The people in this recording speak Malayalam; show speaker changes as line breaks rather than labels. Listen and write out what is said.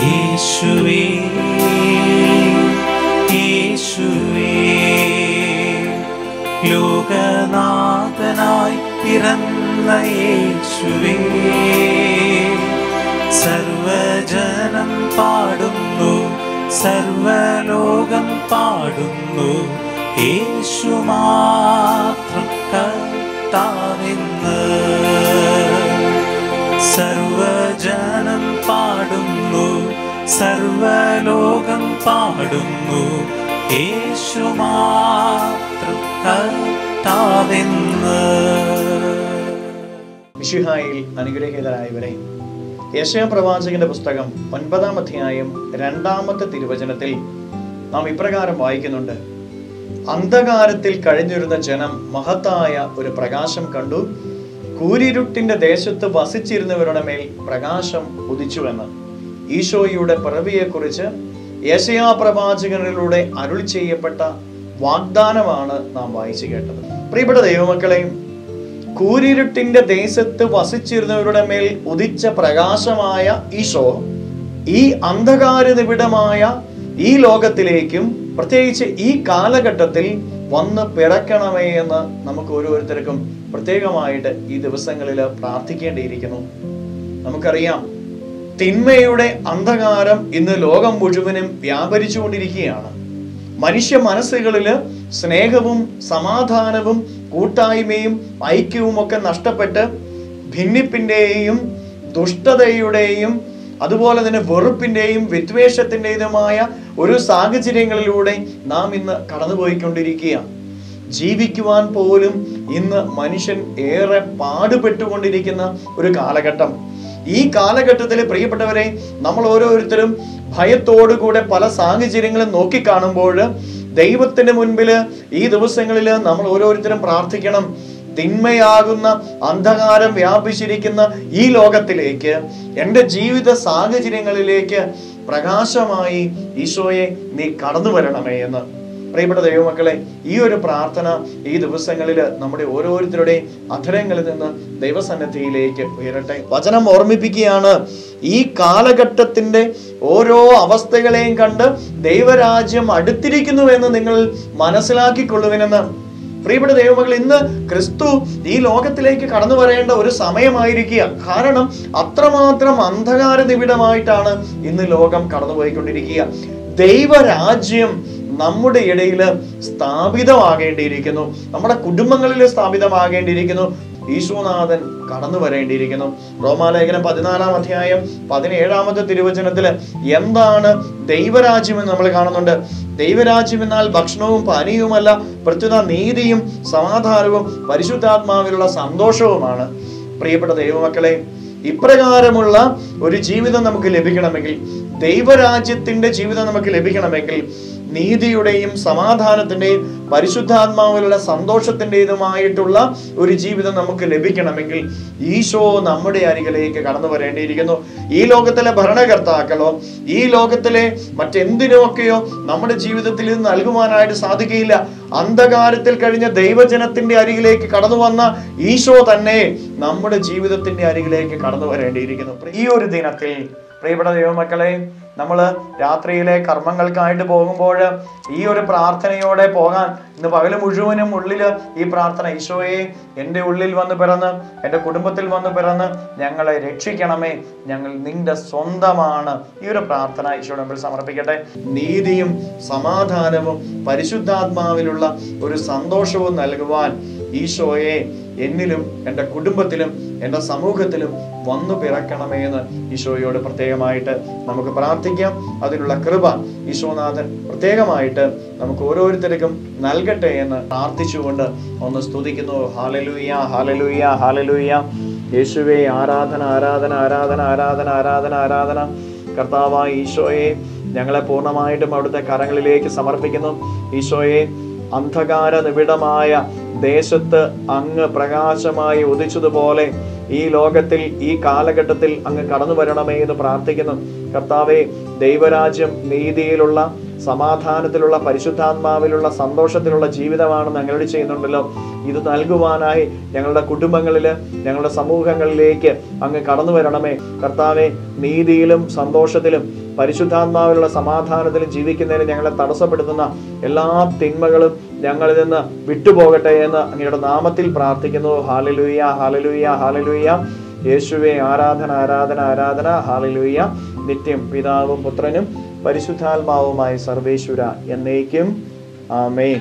യേശുവേ യേശുവേ ലോകനാഥനായി പിറന്ന യേശുവേ സർവജനം പാടുന്നു സർവലോകം പാടുന്നു യേശുമാ. കർത്താവെന്ന് സർവജനം പാടുന്നു സർവലോകം പാടുന്നു. യേശു മാത്രം കർത്താവെന്ന്.
മിശിഹായിൽ അനുഗ്രഹീതരായവരെ യശയ പ്രവാചകന്റെ പുസ്തകം ഒൻപതാം അധ്യായം രണ്ടാമത്തെ തിരുവചനത്തിൽ നാം ഇപ്രകാരം വായിക്കുന്നുണ്ട്. അന്ധകാരത്തിൽ കഴിഞ്ഞിരുന്ന ജനം മഹത്തായ ഒരു പ്രകാശം കണ്ടു. കൂരിരുട്ടിന്റെ ദേശത്ത് വസിച്ചിരുന്നവരുടെ മേൽ പ്രകാശം ഉദിച്ചുവെന്ന്. ഈശോയുടെ പിറവിയെക്കുറിച്ച് യേശയാ പ്രവാചകനിലൂടെ അരുൾ ചെയ്യപ്പെട്ട വാഗ്ദാനമാണ് നാം വായിച്ചു കേട്ടത്. പ്രിയപ്പെട്ട ദൈവമക്കളെ കൂരിരുട്ടിന്റെ ദേശത്ത് വസിച്ചിരുന്നവരുടെ മേൽ ഉദിച്ച പ്രകാശമായ ഈശോ ഈ അന്ധകാര നിബിഡമായ ഈ ലോകത്തിലേക്കും പ്രത്യേകിച്ച് ഈ കാലഘട്ടത്തിൽ വന്ന് പിറക്കണമേ എന്ന് നമുക്ക് ഓരോരുത്തർക്കും പ്രത്യേകമായിട്ട് ഈ ദിവസങ്ങളിൽ പ്രാർത്ഥിക്കേണ്ടിയിരിക്കുന്നു. നമുക്കറിയാം തിന്മയുടെ അന്ധകാരം ഇന്ന് ലോകം മുഴുവനും വ്യാപരിച്ചുകൊണ്ടിരിക്കുകയാണ്. മനുഷ്യ മനസ്സുകളിൽ സ്നേഹവും സമാധാനവും കൂട്ടായ്മയും ഐക്യവും ഒക്കെ നഷ്ടപ്പെട്ട് ഭിന്നിപ്പിന്റെയും ദുഷ്ടതയുടെയും അതുപോലെ തന്നെ വെറുപ്പിന്റെയും വിദ്വേഷത്തിന്റെതുമായ ഒരു സാഹചര്യങ്ങളിലൂടെ നാം ഇന്ന് കടന്നുപോയിക്കൊണ്ടിരിക്കുകയാണ്. ജീവിക്കുവാൻ പോലും ഇന്ന് മനുഷ്യൻ ഏറെ പാടുപെട്ടുകൊണ്ടിരിക്കുന്ന ഒരു കാലഘട്ടം. ഈ കാലഘട്ടത്തിൽ പ്രിയപ്പെട്ടവരെ നമ്മൾ ഓരോരുത്തരും ഭയത്തോടുകൂടെ പല സാഹചര്യങ്ങളും നോക്കിക്കാണുമ്പോൾ ദൈവത്തിന് മുൻപിൽ ഈ ദിവസങ്ങളിൽ നമ്മൾ ഓരോരുത്തരും പ്രാർത്ഥിക്കണം. തിന്മയാകുന്ന അന്ധകാരം വ്യാപിച്ചിരിക്കുന്ന ഈ ലോകത്തിലേക്ക് എന്റെ ജീവിത സാഹചര്യങ്ങളിലേക്ക് പ്രകാശമായി ഈശോയെ നീ കടന്നു വരണമേ എന്ന്. പ്രിയപ്പെട്ട ദൈവമക്കളെ ഈ ഒരു പ്രാർത്ഥന ഈ ദിവസങ്ങളിൽ നമ്മുടെ ഓരോരുത്തരുടെയും അധരങ്ങളിൽ നിന്ന് ദൈവസന്നദ്ധിയിലേക്ക് ഉയരട്ടെ. വചനം ഓർമ്മിപ്പിക്കുകയാണ് ഈ കാലഘട്ടത്തിന്റെ ഓരോ അവസ്ഥകളെയും കണ്ട് ദൈവരാജ്യം അടുത്തിരിക്കുന്നുവെന്ന് നിങ്ങൾ മനസ്സിലാക്കിക്കൊള്ളുവിനെന്ന്. പ്രിയപ്പെട്ട ദൈവമകൾ ഇന്ന് ക്രിസ്തു ഈ ലോകത്തിലേക്ക് കടന്നു വരേണ്ട ഒരു സമയമായിരിക്കുക. കാരണം അത്രമാത്രം അന്ധകാര നിബിഡമായിട്ടാണ് ഇന്ന് ലോകം കടന്നുപോയിക്കൊണ്ടിരിക്കുക. ദൈവരാജ്യം നമ്മുടെ ഇടയിൽ സ്ഥാപിതമാകേണ്ടിയിരിക്കുന്നു. നമ്മുടെ കുടുംബങ്ങളിൽ സ്ഥാപിതമാകേണ്ടിയിരിക്കുന്നു. ഈശോനാഥൻ കടന്നു വരേണ്ടിയിരിക്കുന്നു. റോമാലേഖനം പതിനാലാം അധ്യായം പതിനേഴാമത്തെ തിരുവചനത്തിൽ എന്താണ് ദൈവരാജ്യം എന്ന് നമ്മൾ കാണുന്നുണ്ട്. ദൈവരാജ്യം എന്നാൽ ഭക്ഷണവും പാനീയവുമല്ല പ്രത്യുത നീതിയും സമാധാനവും പരിശുദ്ധാത്മാവിലുള്ള സന്തോഷവുമാണ്. പ്രിയപ്പെട്ട ദൈവമക്കളെ ഇപ്രകാരമുള്ള ഒരു ജീവിതം നമുക്ക് ലഭിക്കണമെങ്കിൽ ദൈവരാജ്യത്തിന്റെ ജീവിതം നമുക്ക് ലഭിക്കണമെങ്കിൽ നീതിയുടെയും സമാധാനത്തിന്റെയും പരിശുദ്ധാത്മാവിലുള്ള സന്തോഷത്തിന്റെതുമായിട്ടുള്ള ഒരു ജീവിതം നമുക്ക് ലഭിക്കണമെങ്കിൽ ഈശോ നമ്മുടെ അരികിലേക്ക് കടന്നു വരേണ്ടിയിരിക്കുന്നു. ഈ ലോകത്തിലെ ഭരണകർത്താക്കളോ ഈ ലോകത്തിലെ മറ്റെന്തിനുമൊക്കെയോ നമ്മുടെ ജീവിതത്തിൽ ഇത് നൽകുവാനായിട്ട് സാധിക്കുകയില്ല. അന്ധകാരത്തിൽ കഴിഞ്ഞ ദൈവജനത്തിന്റെ അരികിലേക്ക് കടന്നു വന്ന ഈശോ തന്നെ നമ്മുടെ ജീവിതത്തിന്റെ അരികിലേക്ക് കടന്നു വരേണ്ടിയിരിക്കുന്നു. ഈ ഒരു ദിനത്തിൽ പ്രിയപ്പെട്ട ദൈവമക്കളെ നമ്മൾ രാത്രിയിലെ കർമ്മങ്ങൾക്കായിട്ട് പോകുമ്പോൾ ഈ ഒരു പ്രാർത്ഥനയോടെ പോകാൻ ഇന്ന് പകൽ മുഴുവനും ഉള്ളിൽ ഈ പ്രാർത്ഥന ഈശോയെ എന്റെ ഉള്ളിൽ വന്ന് പിറന്ന് എന്റെ കുടുംബത്തിൽ വന്ന് പിറന്ന് ഞങ്ങളെ രക്ഷിക്കണമേ. ഞങ്ങൾ നിന്റെ സ്വന്തമാണ്. ഈ ഒരു പ്രാർത്ഥന ഈശോയുടെ നമ്മൾ സമർപ്പിക്കട്ടെ. നീതിയും സമാധാനവും പരിശുദ്ധാത്മാവിലുള്ള ഒരു സന്തോഷവും നൽകുവാൻ ഈശോയെ എന്നിലും എന്റെ കുടുംബത്തിലും എന്റെ സമൂഹത്തിലും വന്നു പിറക്കണമേ എന്ന് ഈശോയോട് പ്രത്യേകമായിട്ട് നമുക്ക് പ്രാർത്ഥിക്കാം. അതിനുള്ള കൃപ ഈശോനാഥൻ പ്രത്യേകമായിട്ട് നമുക്ക് ഓരോരുത്തർക്കും നൽകട്ടെ എന്ന് പ്രാർത്ഥിച്ചുകൊണ്ട് ഒന്ന് സ്തുതിക്കുന്നു. ഹാലലൂയ ഹാലലൂയ ഹാലലൂയ യേശുവേ ആരാധന ആരാധന ആരാധന ആരാധന ആരാധന ആരാധന. കർത്താവായ ഈശോയെ ഞങ്ങളെ പൂർണമായിട്ടും അവിടുത്തെ കരങ്ങളിലേക്ക് സമർപ്പിക്കുന്നു. ഈശോയെ അന്ധകാര നിബിഡമായ ദേശത്ത് അങ്ങ് പ്രകാശമായി ഉദിച്ചതുപോലെ ഈ ലോകത്തിൽ ഈ കാലഘട്ടത്തിൽ അങ്ങ് കടന്നു വരണമേ എന്ന് പ്രാർത്ഥിക്കുന്നു. കർത്താവെ ദൈവരാജ്യം നീതിയിലുള്ള സമാധാനത്തിലുള്ള പരിശുദ്ധാത്മാവിലുള്ള സന്തോഷത്തിലുള്ള ജീവിതമാണ് ഞങ്ങളോട് ചെയ്യുന്നുണ്ടല്ലോ. ഇത് നൽകുവാനായി ഞങ്ങളുടെ കുടുംബങ്ങളിൽ ഞങ്ങളുടെ സമൂഹങ്ങളിലേക്ക് അങ്ങ് കടന്നു വരണമേ. കർത്താവെ നീതിയിലും സന്തോഷത്തിലും പരിശുദ്ധാത്മാവിലുള്ള സമാധാനത്തിൽ ജീവിക്കുന്നതിന് ഞങ്ങളെ തടസ്സപ്പെടുത്തുന്ന എല്ലാ തിന്മകളും ഞങ്ങളിൽ നിന്ന് വിട്ടുപോകട്ടെ എന്ന് അങ്ങയുടെ നാമത്തിൽ പ്രാർത്ഥിക്കുന്നു. ഹാലലൂയ ഹാലലൂയ ഹാലലൂയ യേശുവെ ആരാധന ആരാധന ആരാധന. ഹാലലൂയ നിത്യം പിതാവും പുത്രനും പരിശുദ്ധാത്മാവുമായി സർവേശ്വര എന്നേക്കും. ആമേൻ.